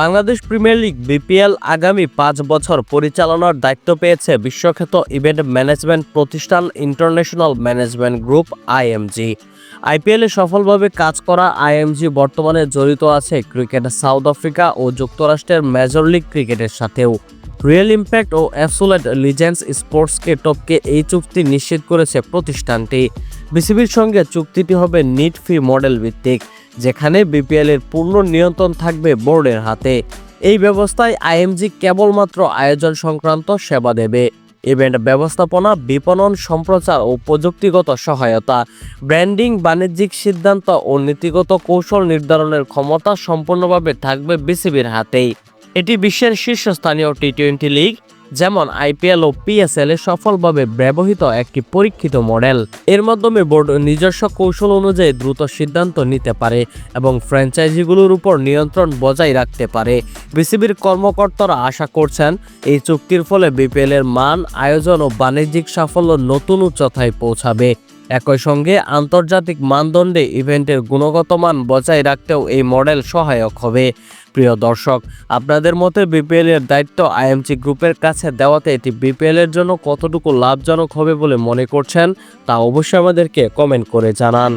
Bangladesh premier league BPL আগামী পাঁচ বছর পরিচালনার দায়িত্ব পেয়েছে বিশ্বখ্যাত ইভেন্ট ম্যানেজমেন্ট প্রতিষ্ঠান ইন্টারন্যাশনাল ম্যানেজমেন্ট গ্রুপ আইএমজি আইপিএলে সফলভাবে কাজ করা আইএমজি বর্তমানে জড়িত আছে ক্রিকেট সাউথ আফ্রিকা ও যুক্তরাষ্ট্রের মেজর লিগ ক্রিকেটের সাথেও। রিয়েল ইম্প্যাক্ট ও অ্যাবসোলেট লিজেন্স স্পোর্টসকে টপকে এই চুক্তি নিশ্চিত করেছে প্রতিষ্ঠানটি। বিসিবির সঙ্গে চুক্তিটি হবে নিট ফি মডেল ভিত্তিক। যেখানে বিপিএল এর পূর্ণ নিয়ন্ত্রণ থাকবে বোর্ডের হাতে। এই ব্যবস্থায় আইএমজি কেবলমাত্র আয়োজন সংক্রান্ত সেবা দেবে। ইভেন্ট ব্যবস্থাপনা, বিপণন, সম্প্রচার ও প্রযুক্তিগত সহায়তা, ব্র্যান্ডিং, বাণিজ্যিক সিদ্ধান্ত ও নীতিগত কৌশল নির্ধারণের ক্ষমতা সম্পূর্ণভাবে থাকবে বিসিবির হাতেই। এটি বিশ্বের শীর্ষস্থানীয় টি টোয়েন্টি লিগ যেমন আইপিএল ও পিএসএল এ সফলভাবে ব্যবহৃত একটি পরীক্ষিত মডেল। এর মাধ্যমে বোর্ড নিজস্ব কৌশল অনুযায়ী দ্রুত সিদ্ধান্ত নিতে পারে এবং ফ্র্যাঞ্চাইজিগুলোর উপর নিয়ন্ত্রণ বজায় রাখতে পারে। বিসিবির কর্মকর্তারা আশা করছেন, এই চুক্তির ফলে বিপিএল এর মান, আয়োজন ও বাণিজ্যিক সাফল্য নতুন উচ্চতায় পৌঁছাবে। একই সঙ্গে আন্তর্জাতিক মানদণ্ডে ইভেন্টের গুণগত মান বজায় রাখতেও এই মডেল সহায়ক হবে। প্রিয় দর্শক, আপনাদের মতে বিপিএল এর দায়িত্ব আইএমসি গ্রুপের কাছে দেওয়াতে এটি বিপিএল এর জন্য কতটুকু লাভজনক হবে বলে মনে করছেন তা অবশ্যই আমাদেরকে কমেন্ট করে জানান।